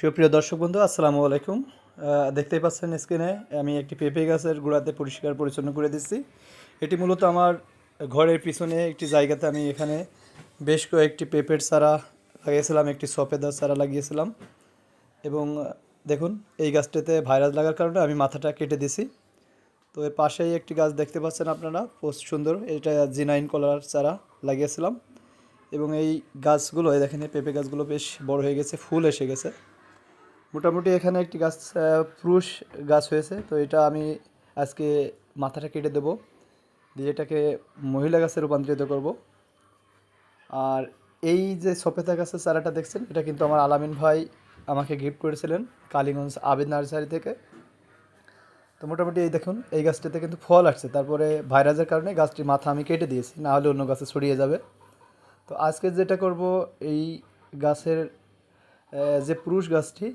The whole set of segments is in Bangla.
সুপ্রিয় দর্শক বন্ধু, আসসালামু আলাইকুম। দেখতেই পাচ্ছেন স্ক্রিনে আমি একটি পেঁপে গাছের গোড়াতে পরিষ্কার পরিচ্ছন্ন করে দিচ্ছি। এটি মূলত আমার ঘরের পিছনে একটি জায়গাতে আমি এখানে বেশ কয়েকটি পেঁপের চারা লাগিয়েছিলাম, একটি সফেদার চারা লাগিয়েছিলাম। এবং, দেখুন, এই গাছটিতে ভাইরাস লাগার কারণে আমি মাথাটা কেটে দিছি। তো এর পাশেই একটি গাছ দেখতে পাচ্ছেন আপনারা, পোস্ট সুন্দর। এটা জিনাইন কলার চারা লাগিয়েছিলাম। এবং এই গাছগুলো দেখেন পেঁপে গাছগুলো বেশ বড় হয়ে গেছে, ফুল এসে গেছে। মোটামুটি এখানে একটি গাছ পুরুষ গাছ হয়েছে, তো এটা আমি আজকে মাথাটা কেটে দেবো। দিয়ে এটাকে মহিলা গাছে রূপান্তরিত করব। আর এই যে সফেদা গাছের চারাটা দেখছেন, এটা কিন্তু আমার আলামিন ভাই আমাকে গিফট করেছিলেন কালীগঞ্জ আবেদ নার্সারি থেকে। তো মোটামুটি এই দেখুন, এই গাছটাতে কিন্তু ফল আসছে। তারপরে ভাইরাসের কারণে গাছটির মাথা আমি কেটে দিয়েছি, না হলে অন্য গাছে ছড়িয়ে যাবে। তো আজকে যেটা করব, এই গাছের যে পুরুষ গাছটি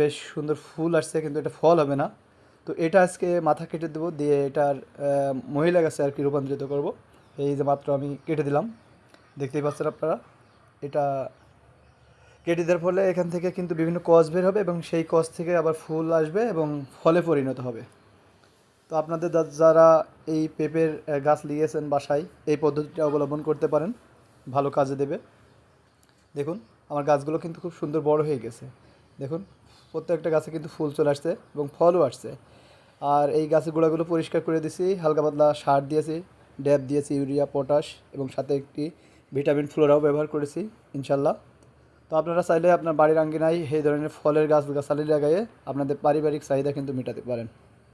বেশ সুন্দর ফুল আসছে, কিন্তু এটা ফল হবে না। তো এটা আজকে মাথা কেটে দেবো, দিয়ে এটার মহিলা গাছে আর কি রূপান্তরিত করব। এই যে মাত্র আমি কেটে দিলাম। দেখতেই পাচ্ছেন আপনারা, এটা কেটে দেওয়ার ফলে এখান থেকে কিন্তু বিভিন্ন কস বের হবে এবং সেই কস থেকে আবার ফুল আসবে এবং ফলে পরিণত হবে। তো আপনাদের যারা এই পেঁপের গাছ লিগেছেন বাসায়, এই পদ্ধতিটা অবলম্বন করতে পারেন, ভালো কাজে দেবে। দেখুন। আমার গাছগুলো কিন্তু খুব সুন্দর বড় হয়ে গেছে। দেখুন, প্রত্যেকটা গাছে কিন্তু ফুল চলে আসছে এবং ফলও আসছে। আর এই গাছের গোড়াগুলো পরিষ্কার করে দিয়েছি, হালকা পাতলা সার দিয়েছি ড্যাব দিয়েছি ইউরিয়া, পটাশ এবং সাথে একটি ভিটামিন ফ্লোরাও ব্যবহার করেছি, ইনশাল্লাহ। তো আপনারা চাইলে আপনার বাড়ির আঙ্গিনায় এই ধরনের ফলের গাছ গাছালি লাগাইয়ে আপনাদের পারিবারিক চাহিদা কিন্তু মেটাতে পারেন।